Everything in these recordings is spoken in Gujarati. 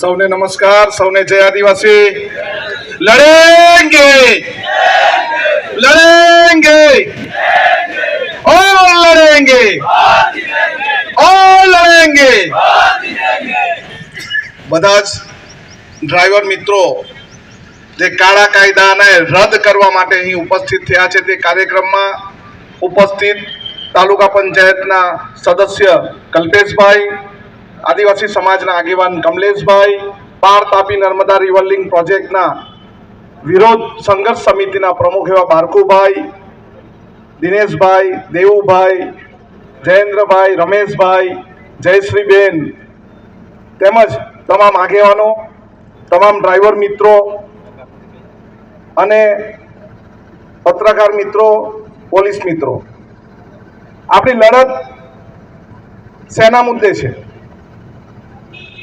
સૌને નમસ્કાર, સૌને જય આદિવાસી. લડેંગે! લડેંગે! ઓર લડેંગે! ઓર લડેંગે! બધા જ ડ્રાઈવર મિત્રો, જે કાળા કાયદાને રદ કરવા માટે અહીં ઉપસ્થિત થયા છે, તે કાર્યક્રમમાં ઉપસ્થિત તાલુકા પંચાયતના સદસ્ય કલ્પેશભાઈ આદિવાસી સમાજના આગેવાન કમલેશભાઈ પાર તાપી નર્મદા રિવરલિંગ પ્રોજેક્ટના વિરોધ સંઘર્ષ સમિતિના પ્રમુખ એવા બારકુભાઈ દિનેશભાઈ, દેવુભાઈ, જયેન્દ્રભાઈ, રમેશભાઈ, જયશ્રીબેન તેમજ તમામ આગેવાનો, તમામ ડ્રાઈવર મિત્રો અને પત્રકાર મિત્રો, પોલીસ મિત્રો. આપણી લડત શેના મુદ્દે છે.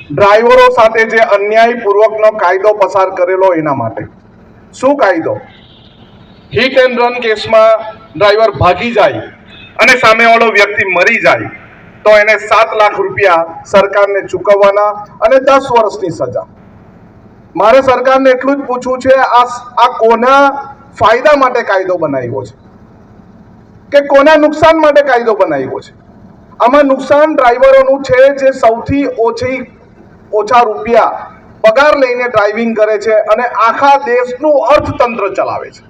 ડ્રાઈવરો સાથે જે અન્યાયપૂર્વકનો કાયદો પસાર કરેલો એના માટે. શું કાયદો? હિટ એન્ડ રન કેસમાં ડ્રાઈવર ભાગી જાય અને સામેવાળો વ્યક્તિ મરી જાય, તો એને સાત લાખ રૂપિયા સરકારને ચૂકવવાના અને દસ વર્ષની સજા. મારે સરકારને એટલું જ પૂછવું છે, આ આ કોના ફાયદા માટે કાયદો બનાવ્યો છે? કે કોના નુકસાન માટે કાયદો બનાવ્યો છે? આમાં નુકસાન ડ્રાઈવરોનું છે જે સૌથી ઓછી ઓછા રૂપિયા પગાર લઈને ડ્રાઇવિંગ કરે છે અને આખા દેશનું અર્થતંત્ર ચલાવે છે.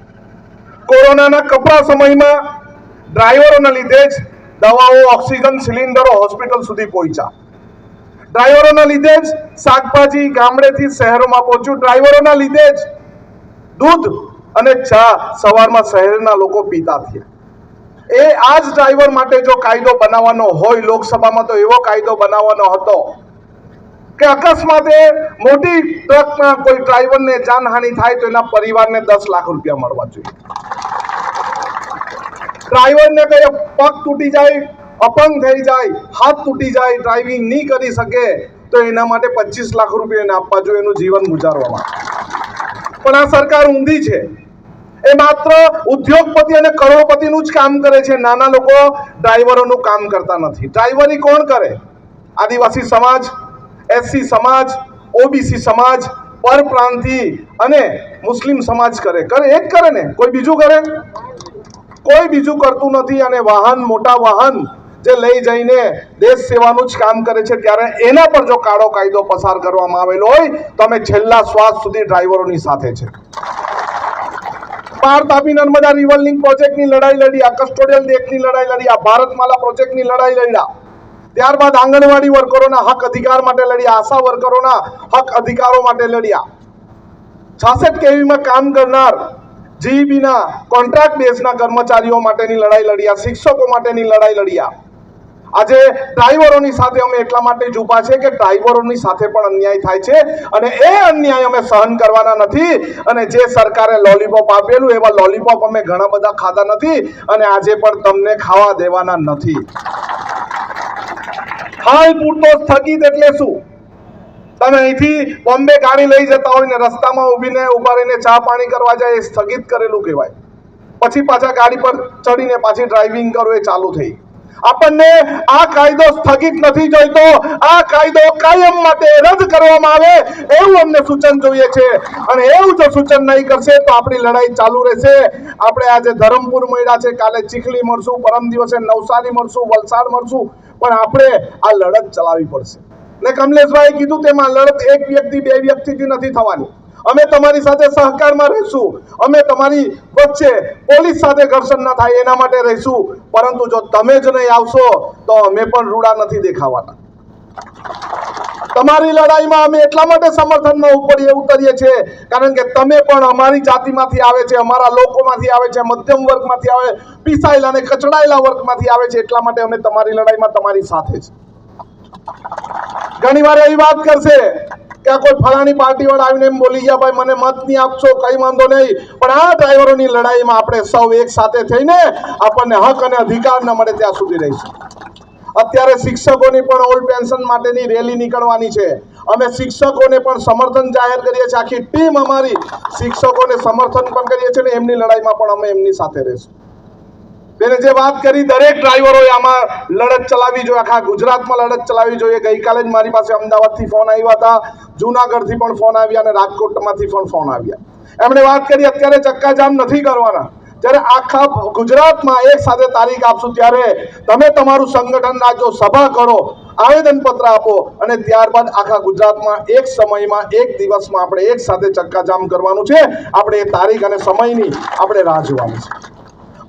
કોરોનાના કપરા સમયમાં ડ્રાઈવરોના લીધે જ દવાઓ, ઓક્સિજન, સિલિન્ડરો હોસ્પિટલ સુધી પહોંચ્યા. ડ્રાઈવરોના લીધે જ શાકભાજી ગામડેથી શહેરોમાં પહોંચ્યું. ડ્રાઈવરોના લીધે જ દૂધ અને ચા સવારમાં શહેરના લોકો પીતા થયા. એ આ જ ડ્રાઈવર માટે જો કાયદો બનાવવાનો હોય, લોકસભામાં તો એવો કાયદો બનાવવાનો હતો કે અકસ્માતે મોટી ટ્રકમાં કોઈ ડ્રાઈવરને જાનહાનિ થાય તો એના પરિવારને દસ લાખ રૂપિયા મળવા જોઈએ. ડ્રાઈવરને કઈ પગ તૂટી જાય, અપંગ થઈ જાય, હાથ તૂટી જાય ડ્રાઇવિંગ નહીં કરી શકે, તો એના માટે પચીસ લાખ રૂપિયા એને આપવા જોઈએ, એનું જીવન ગુજારવામાં પણ આ સરકાર ઊંધી છે. એ માત્ર ઉદ્યોગપતિ અને કરોડપતિનું જ કામ કરે છે. નાના લોકો ડ્રાઈવરોનું કામ કરતા નથી. ડ્રાઈવરી કોણ કરે? આદિવાસી સમાજ એસસી સમાજ, ઓબીસી સમાજ, પરપ્રાંતિ અને મુસ્લિમ સમાજ કરે. કરે એ જ કરે ને? કોઈ બીજું કરે? કોઈ બીજું કરતું નથી અને વાહન, મોટા વાહન જે લઈ જઈને દેશ સેવાનું જ કામ કરે છે, ત્યારે એના પર જો કાળો કાયદો પસાર કરવામાં આવેલો હોય, તો અમે છેલ્લા શ્વાસ સુધી ડ્રાઈવરોની સાથે છે. પાર તાપી નર્મદા રિવર લિંક પ્રોજેક્ટની લડાઈ લડી, આ કસ્ટોડિયલ દેખની લડાઈ લડી, આ ભારતમાલા પ્રોજેક્ટની લડાઈ લડ્યા. ત્યારબાદ આંગણવાડી વર્કરોના હક અધિકાર માટે લડ્યા, આશા વર્કરોના હક અધિકારો માટે લડ્યા. છાસઠ કેવીમાં કામ કરનાર જીઈબીના કોન્ટ્રાક્ટ બેઝના કર્મચારીઓ માટેની લડાઈ લડ્યા, શિક્ષકો માટેની લડાઈ લડ્યા. આજે ડ્રાઈવરોની સાથે અમે એટલા માટે જ ઊભા છે કે ડ્રાઈવરોની સાથે પણ અન્યાય થાય છે અને એ અન્યાય અમે સહન કરવાના નથી અને જે સરકારે લોલીપોપ આપેલું, એવા લોલીપોપ અમે ઘણા બધા ખાધા નથી અને આજે પણ તમને ખાવા દેવાના નથી. હાલ પૂરતો સ્થગિત એટલે શું? તમે અહીંથી બોમ્બે ગાડી લઈ જતા હોય ને રસ્તામાં ઊભીને ઊભા રહીને ચા પાણી કરવા જાય, એ સ્થગિત કરેલું કહેવાય. પછી પાછા ગાડી પર ચડીને પાછી ડ્રાઇવિંગ કરો, એ ચાલુ થઈ. આપણને આ કાયદો સ્થગિત નથી જોઈતો. આ કાયદો કાયમ માટે રદ કરવામાં આવે, એવું અમને સૂચન જોઈએ છે. અને એવું જો સૂચન નહીં કરશે, તો આપણી લડાઈ ચાલુ રહેશે. આપણે આજે ધરમપુર મળ્યા છે, કાલે ચીખલી મળશું, પરમ દિવસે નવસારી મળશું, વલસાડ મળશું. પણ આપણે આ લડત ચલાવવી પડશે. ને કમલેશભાઈ કીધું તેમાં લડત એક વ્યક્તિ, બે વ્યક્તિથી નથી થવાની. અમે તમારી સાથે સહકારમાં રહીશું. અમે તમારી વચ્ચે પોલીસ સાથે ઘર્ષણ ના થાય, એના માટે રહીશું. પરંતુ જો તમે જ નહીં આવશો, તો અમે પણ રૂડા નથી દેખાવાના. તમારી લડાઈમાં અમે એટલા માટે સમર્થનમાં ઉપરીએ ઉતરીએ છીએ. કારણ કે તમે પણ અમારી જાતિમાંથી આવે છે, અમારા લોકોમાંથી આવે છે, મધ્યમ વર્ગમાંથી આવે, પીસાયેલા અને કચડાયેલા વર્ગમાંથી આવે છે, એટલા માટે અમે તમારી લડાઈમાં તમારી સાથે છે ઘણી વાર એવી વાત કરશે કે કોઈ ફલાણી પાર્ટી વાળા આવીને એમ બોલી ગયા, ભાઈ, મને મત નહીં આપશો, કઈ વાંધો નહીં. પણ આ ડ્રાઈવરોની લડાઈમાં આપણે સૌ એક સાથે થઈને આપણને હક અને અધિકાર ન મળે ત્યાં સુધી રહીશું. અત્યારે શિક્ષકોની પણ ઓલ્ડ પેન્શન માટેની રેલી નીકળવાની છે. અમે શિક્ષકોને પણ સમર્થન જાહેર કરીએ છીએ. આખી ટીમ અમારી શિક્ષકોને સમર્થન પણ કરીએ છીએ ને એમની લડાઈમાં પણ અમે એમની સાથે રહીશું. તેને જે વાત કરી, દરેક ડ્રાઈવરોએ આમાં લડત ચલાવવી જોઈએ. આખા ગુજરાતમાં લડત ચલાવવી જોઈએ. ગઈકાલે જ મારી પાસે અમદાવાદથી ફોન આવ્યા હતા. જુનાગઢથી પણ ફોન આવ્યા અને રાજકોટમાંથી પણ ફોન આવ્યા. એમણે વાત કરી, અત્યારે ચક્કાજામ નથી કરવાના. જ્યારે આખા ગુજરાતમાં એક સાથે તારીખ આપશું ત્યારે તમે તમારું સંગઠનના જો સભા કરો, આવેદનપત્ર આપો અને ત્યારબાદ આખા ગુજરાતમાં એક સમયમાં, એક દિવસમાં આપણે એક સાથે ચક્કાજામ કરવાનું છે. આપણે એ તારીખ અને સમયની આપણે રાહ જોવાની છે.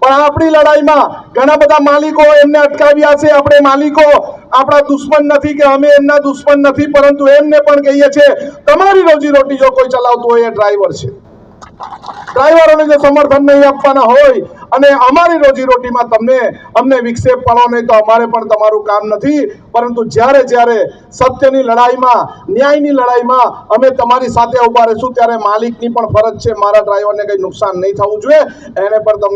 પણ આપણી લડાઈમાં ઘણા બધા માલિકો એમને અટકાવ્યા છે. આપણે માલિકો આપણા દુશ્મન નથી કે અમે એમના દુશ્મન નથી, પરંતુ એમને પણ કહીએ છીએ, તમારી રોજીરોટી જો કોઈ ચલાવતું હોય એ ડ્રાઈવર છે. ડ્રાઈવરોને જો સમર્થન નહીં આપવાના હોય અને અમારી રોજીરોટીમાં તમને, અમને વિક્ષેપ પાડો નહીં તો અમારે પણ તમારું કામ નથી. પરંતુ જ્યારે જ્યારે સત્યની લડાઈમાં, ન્યાયની લડાઈમાં અમે તમારી સાથે ઊભા રહીશું, ત્યારે માલિકની પણ ફરજ છે, મારા ડ્રાઈવરને કંઈ નુકસાન નહીં થવું જોઈએ. એને પણ તમને